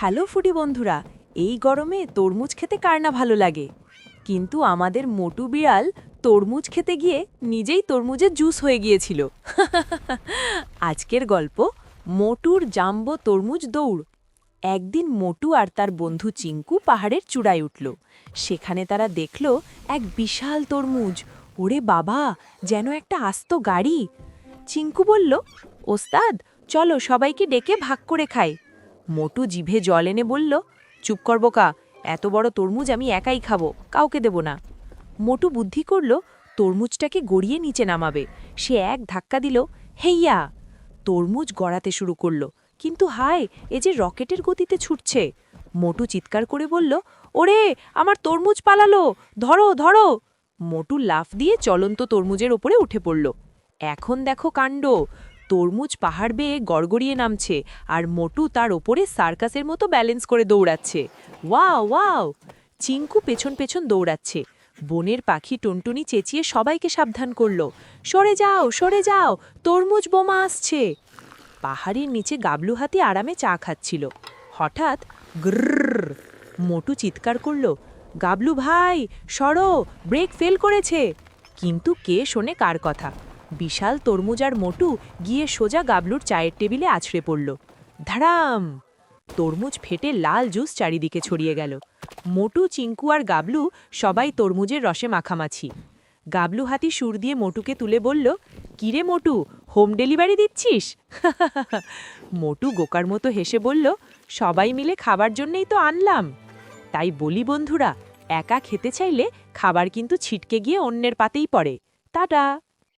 Hello foodie বন্ধুরা, এই গরমে তরমুজ খেতে কার না ভালো লাগে? কিন্তু আমাদের মোটু বিড়াল তরমুজ খেতে গিয়ে নিজেই তরমুজের জুস হয়ে গিয়েছিল। আজকের গল্প, মোটুর জাম্বো তরমুজ দৌড়। একদিন মোটু আর তার বন্ধু চিঙ্কু পাহাড়ের চূড়ায় উঠল। সেখানে তারা দেখল এক বিশাল তরমুজ। ওরে বাবা, যেন একটা আস্ত গাড়ি। চিঙ্কু বলল, ওস্তাদ, চলো সবাইকে ডেকে ভাগ করে খাই। মোটু জিভে জল এনে বলল, চুপ কর বোকা, এত বড় তরমুজ আমি একাই খাব, কাউকে দেব না। মোটু বুদ্ধি করল, তরমুজটাকে গড়িয়ে নিচে নামাবে। সে এক ধাক্কা দিল, হেইয়া! তরমুজ গড়াতে শুরু করল, কিন্তু হায়, এ যে রকেটের গতিতে ছুটছে। মোটু চিৎকার করে বলল, ওরে, আমার তরমুজ পালালো, ধরো ধরো! মোটু লাফ দিয়ে চলন্ত তরমুজের ওপরে উঠে পড়ল। এখন দেখো কাণ্ড তরমুজ পাহাড় বেয়ে গড়গড়িয়ে নামছে আর মোটু তার ওপরে সার্কাসের মতো ব্যালেন্স করে দৌড়াচ্ছে। Wow wow! চিঙ্কু পেছন পেছন দৌড়াচ্ছে। বনের পাখি টুনটুনি চেঁচিয়ে সবাইকে সাবধান করল। সরে যাও সরে যাও! তরমুজ বোমা আসছে! পাহাড়ের নিচে গাবলু হাতি আরামে চা খাচ্ছিল। হঠাৎ গ্রর মোটু চিৎকার করল, গাবলু ভাই, সরো, ব্রেক ফেল করেছে! কিন্তু কে শোনে কার কথা? বিশাল তরমুজ আর মোটু গিয়ে সোজা গাবলুর চায়ের টেবিলে আছড়ে পড়ল। ধাড়াম তরমুজ ফেটে লাল জুস চারিদিকে ছড়িয়ে গেল। মোটু চিঙ্কু আর গাবলু সবাই তরমুজের রসে মাখামাছি। গাবলু হাতি সুর দিয়ে মোটুকে তুলে বলল, কিরে মোটু, হোম ডেলিভারি দিচ্ছিস? মোটু গোকার মতো হেসে বলল, সবাই মিলে খাবার জন্যই তো আনলাম। তাই বলি বন্ধুরা, একা খেতে চাইলে খাবার কিন্তু ছিটকে গিয়ে অন্যের পাতেই পড়ে। টাটা!